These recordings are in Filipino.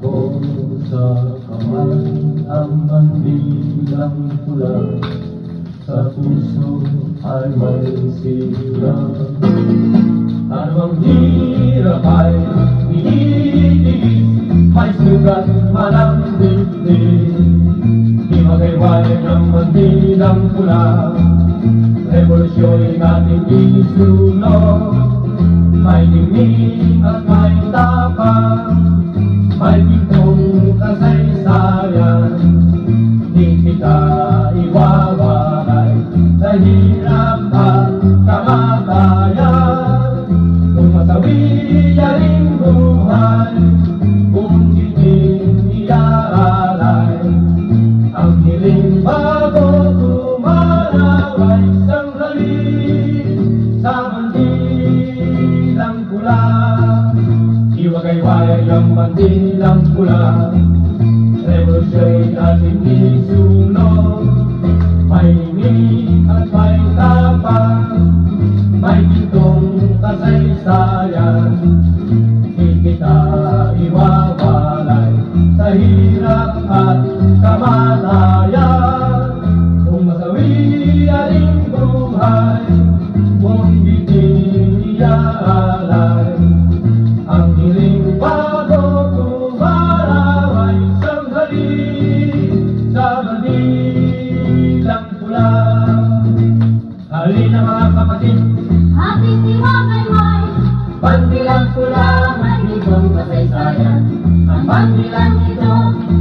ko sa kamay ang mandilang pula Sa puso ay may sigla Anong hirap ay iniinis May sugat man ang dibdib Di ng mandilang pula Revolusyon ating isunog May tingin at may tapang May pitong kasaysayan Di kita iwawaray. Sa hirap at kamatayan Kung masawi rin buhay Kung hindi iaalay Ang hiling bago tumanaw ay sanghali Sa bandilang pula Iwagayway ang bandilang pula. Revolusyon ating isunod May hingin at may tapang. May gintong kasaysayan. Di kita iwawalay Sa hirap at kamatayan Kung masawi aling buhay Kung hindi Halina mga kapatid, Ating iwagayway, bandilang pula may libong kasaysayan. Ang bandilang ito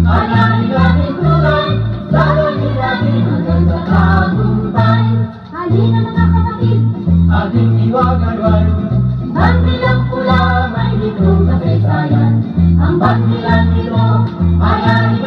Ay ating ating tulay, lalangin natin hanggang sa tagumpay. Halina mga kapatid, ating iwagayway bandilang pula, may libong kasaysayan. Ang bandilang ito ay ating ating